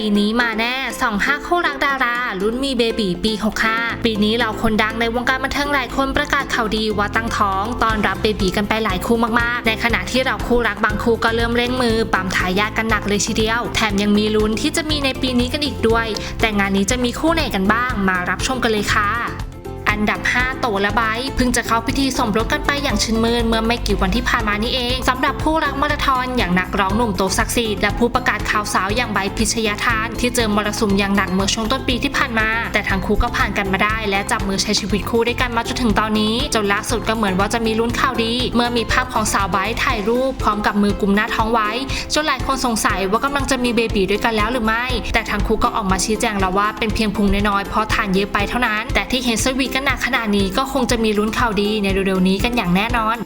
ปีนี้มาแน่สองห้าคู่รักดารารุ่นมีเบบีปี65ปีนี้เราคนดังในวงการบันเทิงหลายคนประกาศข่าวดีว่าตั้งท้องตอนรับเบบีกันไปหลายคู่มากๆ ในขณะที่เราคู่รักบางคู่ก็เริ่มเร่งมือปั๊มทายาทกันหนักเลยทีเดียว แถมยังมีลุ้นที่จะมีในปีนี้กันอีกด้วย แต่งานนี้จะมีคู่ไหนกันบ้าง มารับชมกันเลยค่ะ อันดับ 5 โตและไบเพิ่งจะเข้าพิธีสมรสกันไปอย่างชื่นมื่นเมื่อไม่กี่วันที่ผ่านมานี้เองสำหรับผู้รักมาราธอนอย่างนักร้องหนุ่มโตศักดิ์สิทธิ์และผู้ประกาศข่าวสาวอย่างไบพิชยาทานที่เจอมรสุมอย่างหนักเมื่อช่วงต้นปีที่ผ่านมา แต่ทั้งคู่ก็ผ่านกันมาได้ และจับมือใช้ชีวิตคู่ด้วยกันมาจนถึงตอนนี้จนล่าสุดก็เหมือนว่าจะมีลุ้นข่าวดี เมื่อมีภาพของสาวไบถ่ายรูปพร้อมกับมือกุมหน้าท้องไว้จนหลายคนสงสัยว่ากำลังจะมีเบบีด้วยกันแล้วหรือไม่ แต่ทั้งคู่ก็ออกมาชี้แจงแล้วว่าเป็นเพียงพุงน้อยๆเพราะทานเยอะไปเท่านั้น แต่ที่เห็นสวีทกันหนักขนาดนี้ก็คงจะมีลุ้นข่าวดีในเร็วๆนี้กันอย่างแน่นอน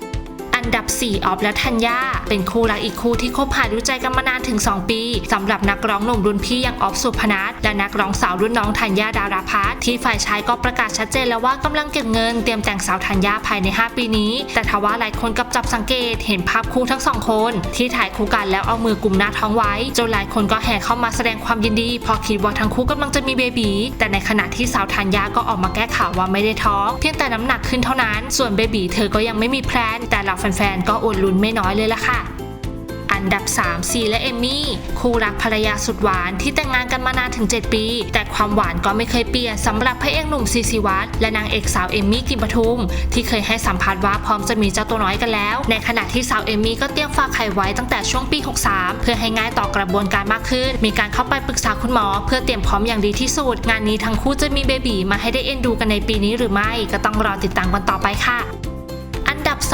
อันดับ 4 ออฟและธัญญาเป็นคู่รักอีกคู่ที่คบหาดูใจกันมานานถึง 2 ปีสำหรับนักร้องหนุ่มรุ่นพี่อย่างออฟสุพนัทและนักร้องสาวรุ่นน้องธัญญาดาราพัฒน์ที่ฝ่ายชายก็ประกาศชัดเจนแล้วว่ากำลังเก็บเงินเตรียมแต่งสาวธัญญาภายใน 5 ปีนี้ แต่ทว่าหลายคนกับจับสังเกตเห็นภาพคู่ทั้งสองคน ที่ถ่ายคู่กันแล้วเอามือกุมหน้าท้องไว้จนหลายคนก็แห่เข้ามาแสดงความยินดี พอคิดว่าทั้งคู่กำลังจะมีเบบีแต่ในขณะที่สาวธัญญาก็ออกมาแก้ข่าวว่าไม่ได้ท้อง เพียงแต่น้ำหนักขึ้นเท่านั้น ส่วนเบบีเธอก็ยังไม่มีแพลนแต่เหล่าแฟนๆ ก็อดลุ้นไม่น้อยเลยล่ะค่ะ อันดับ 3 ซีและเอมมี่ คู่รักภรรยาสุดหวานที่แต่งงานกันมานานถึง 7 ปี แต่ความหวานก็ไม่เคยเปลี่ยนสำหรับพระเอกหนุ่มซีซีวัตและนางเอกสาวเอมมี่กิมปทุม ที่เคยให้สัมภาษณ์ว่าพร้อมจะมีเจ้าตัวน้อยกันแล้ว ในขณะที่สาวเอมมี่ก็เตรียมฝากไข่ไว้ตั้งแต่ช่วงปี 63 เพื่อให้ง่ายต่อกระบวนการมากขึ้น มีการเข้าไปปรึกษาคุณหมอ เพื่อเตรียมพร้อมอย่างดีที่สุด งานนี้ทั้งคู่จะมีเบบีมาให้ได้เอ็นดูกันในปีนี้หรือไม่ก็ต้องรอติดตามกันต่อไปค่ะ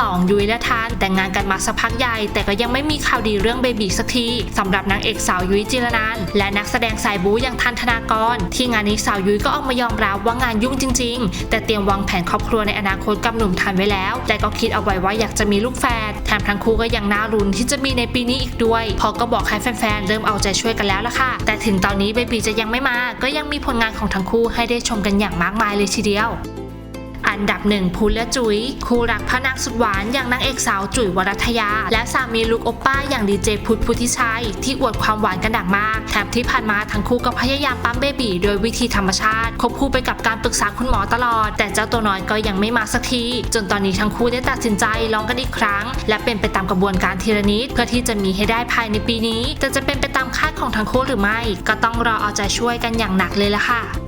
2 ยุ้ยและทานแต่งงานกันมาสักพักใหญ่ แต่ก็ยังไม่มีข่าวดีเรื่องเบบีสักทีสำหรับนางเอกสาวยุ้ยจิรนันและนักแสดงสายบู๊อย่างทันธนากร ที่งานนี้สาวยุ้ยก็ออกมายอมรับว่างานยุ่งจริง ๆ แต่เตรียมวางแผนครอบครัวในอนาคตกับหนุ่มทันไว้แล้ว แต่ก็คิดเอาไว้ว่าอยากจะมีลูกแฝดแถมทั้งคู่ก็ยังน่ารุนที่จะมีในปีนี้อีกด้วย พอก็บอกให้แฟนๆเริ่มเอาใจช่วยกันแล้วล่ะค่ะ แต่ถึงตอนนี้เบบีจะยังไม่มา ก็ยังมีผลงานของทั้งคู่ให้ได้ชมกันอย่างมากมายเลยทีเดียว อันดับหนึ่งพุทธและจุ๋ยคู่รักพระนางสุดหวานอย่างนางเอกสาวจุ๋ยวรัตยา และสามีลูกโอปป้าอย่างดีเจพุทธพุทธิชัย ที่อวดความหวานกันหนักมากแถมที่ผ่านมาทั้งคู่ก็พยายามปั๊มเบบีโดยวิธีธรรมชาติควบคู่ไปกับการปรึกษาคุณหมอตลอด แต่เจ้าตัวน้อยก็ยังไม่มาสักที จนตอนนี้ทั้งคู่ได้ตัดสินใจลองกันอีกครั้ง และเป็นไปตามกระบวนการทีละนิดเพื่อที่จะมีให้ได้ภายในปีนี้ แต่จะเป็นไปตามคาดของทั้งคู่หรือไม่ ก็ต้องรอเอาใจช่วยกันอย่างหนักเลยละค่ะ